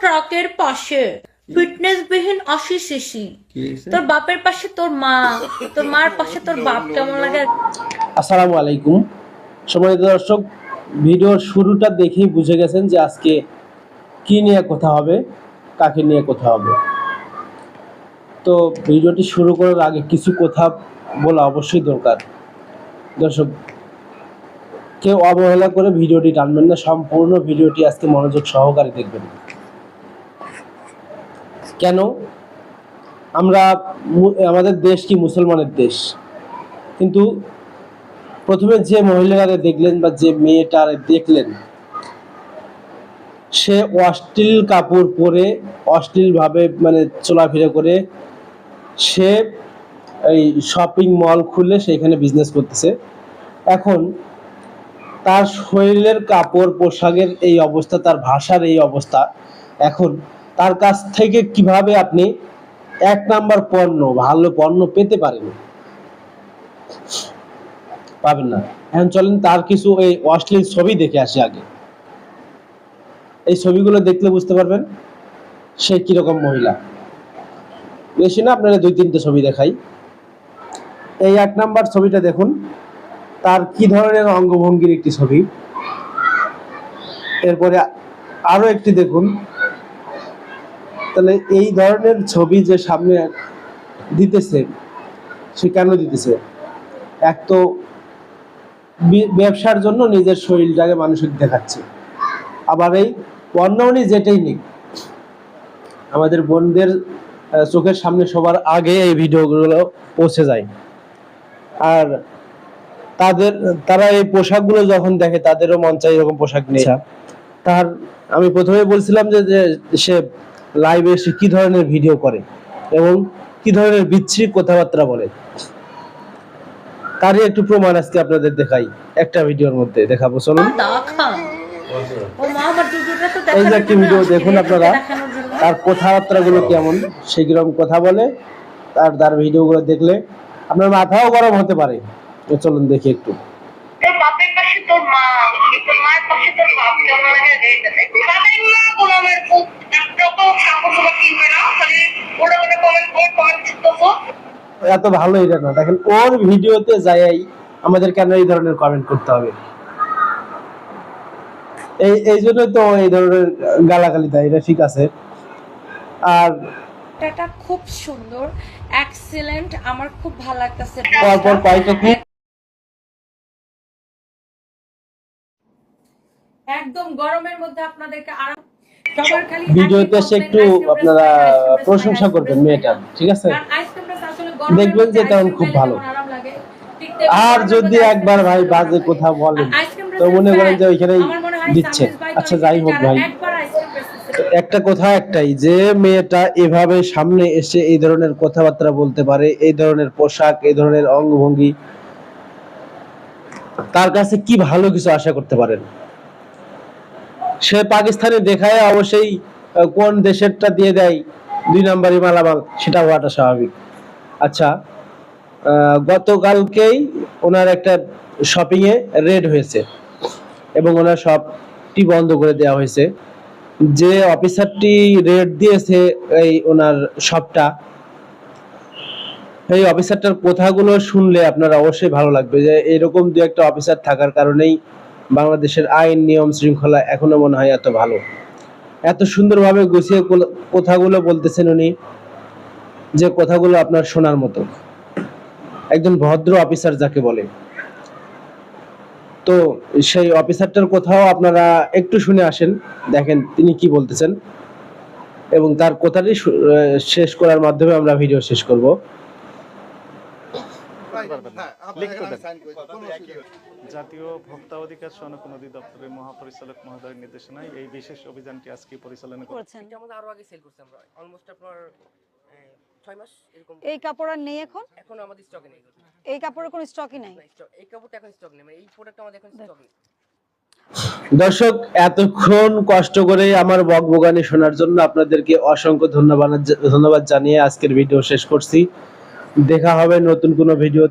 ট্রাকের পাশে। ফিটনেস বিহীন আশি সিসি তোর বাপের পাশে তোর মা তোর মার পাশে তোর বাপ কেমন লাগে? আসসালামু আলাইকুম। সম্মানিত দর্শক ভিডিওর শুরুটা দেখেই বুঝে গেছেন যে আজকে কি নিয়ে কথা হবে কাকে নিয়ে কথা হবে। তো ভিডিওটি শুরু করার আগে কিছু কথা বলা অবশ্যই দরকার। দর্শক কেউ অবহেলা করে ভিডিওটি টানবেন না সম্পূর্ণ ভিডিওটি আজকে মনোযোগ সহকারে দেখবেন। কেন? আমরা আমাদের দেশ কি মুসলমানের দেশ? কিন্তু প্রথমে যে মহিলারা দেখলেন বা যে মেয়েটা দেখলেন, সে অশ্লীল কাপড় পরে অশ্লীলভাবে মানে চলাফেরা করে সে এই শপিং মল খুলে সেখানে বিজনেস করতেছে। এখন তার শরীরের কাপড় পোশাকের এই অবস্থা, তার ভাষার এই অবস্থা, এখন তার কাছ থেকে কীভাবে আপনি এক নাম্বার পণ্য, ভালো পণ্য পেতে পারেন? পাবেন না। এখন চলেন তার কিছু এই অশ্লীল ছবি দেখে আসি আগে। এই ছবিগুলো দেখলে বুঝতে পারবেন সে কীরকম মহিলা। বেশি না আপনারা দুই তিনটে ছবি দেখাই। এই এক নাম্বার ছবিটা দেখুন, তার কি ধরনের অঙ্গভঙ্গির একটি ছবি। এরপরে আরও একটি দেখুন তাহলে এই ধরনের ছবি যে সামনে দিতেছে সে কেন দিতেছে? এক তো ব্যবসার জন্য নিজের শরীরটাকে মানুষকে দেখাচ্ছে। আবার এই উনি যেটাই নিক আমাদের বোনদের চোখের সামনে সবার আগে এই ভিডিওগুলো পৌঁছে যায়। আর তাদের তারা এই পোশাকগুলো যখন দেখে তাদেরও মন চাই এরকম পোশাক নিয়ে। তার আমি প্রথমে বলছিলাম যে সে লাইভে এসে কি ধরনের ভিডিও করে এবং কি ধরনের বিচ্ছিরি কথাবার্তা বলে? তারই একটু প্রমাণ আজকে আপনাদের দেখাই। একটা ভিডিওর মধ্যে দেখাবো চলুন। দেখা ও মা আমার দুধটা তো এই যে একটি ভিডিও দেখুন আপনারা তার কথাবার্তা গুলো কেমন সেরকম কথা বলে তার তার ভিডিও গুলো দেখলে আপনার মাথাও গরম হতে পারে। চলুন দেখি একটু। বাপের পাশে তোর মা। এত ভালো এটা না। দেখেন ওর ভিডিওতে যাই আমাদের কেন এই ধরনের কমেন্ট করতে হবে? এই এই জন্য তো এই ধরনের গালাগালি দেয় এটা ঠিক আছে। আর এটা খুব সুন্দর এক্সিলেন্ট আমার খুব ভালো লাগতেছে। পরপর কয়েকটা একদম গরমের মধ্যে আপনাদেরকে আরাম সবার খালি ভিডিওতে এসে একটু আপনারা প্রশংসা করবেন মেয়েটার ঠিক আছে? দেখবেন যে তেমন খুব ভালো। আর যদি একবার ভাই বাজে কথা বলেন তো মনে করেন যে ওইখানেই দিচ্ছে। আচ্ছা যাই হোক ভাই। একটা কথা একটাই যে মেয়েটা এভাবে সামনে এসে এই ধরনের কথাবার্তা বলতে পারে এই ধরনের পোশাক এই ধরনের অঙ্গভঙ্গি তার কাছে কি ভালো কিছু আশা করতে পারেন? সে পাকিস্তানে দেখায় অবশ্যই কোন দেশেরটা দিয়ে দেয় দুই নাম্বারই মালামাল, সেটা হওয়াটা স্বাভাবিক। আচ্ছা গতকালকেই ওনার একটা শপিং এ রেড হয়েছে এবং ওনার শপটি বন্ধ করে দেওয়া হয়েছে। যে অফিসারটি রেড দিয়েছে এই ওনার শপটা এই অফিসারটার কথাগুলো শুনলে আপনার অবশ্যই ভালো লাগবে যে এরকম দু একটা অফিসার থাকার কারণেই বাংলাদেশের আইন, নিয়ম, শৃঙ্খলা এখনও মনে হয় এত ভালো। এত সুন্দরভাবে গুছিয়ে কথাগুলো বলতেছেন উনি, যে কথাগুলো আপনার শোনার মতো। একজন ভদ্র অফিসার যাকে বলে। তো সেই অফিসারটার কোথাও আপনারা একটু শুনে আসেন, দেখেন তিনি কি বলতেছেন। এবং তার কথাটি শেষ করার মাধ্যমে আমরা ভিডিও শেষ করব। জাতীয় ভোক্তা অধিকার সনক অধিদপ্তরের মহাপরিচালক মহোদয়ের নির্দেশনায় এই বিশেষ অভিযানটি আজকে পরিচালনা করে করেছেন। এটা আমাদের আরও আগে সেল করছি আমরা। অলমোস্ট আপনার ছয় মাস এরকম। এই কাপড় আর নেই এখন? এখন আমাদের স্টকে নেই। এই কাপড়ের কোনো স্টকই নাই? এই কাপড়টা এখন স্টক নেই। মানে এই প্রোডাক্ট আমাদের এখন স্টক নেই। দর্শক এতক্ষণ কষ্ট করে আমার বকবগানি শোনার জন্য আপনাদেরকে অসংখ্য ধন্যবাদ ধন্যবাদ জানিয়ে আজকের ভিডিও শেষ করছি। দেখা হবে নতুন কোনো ভিডিও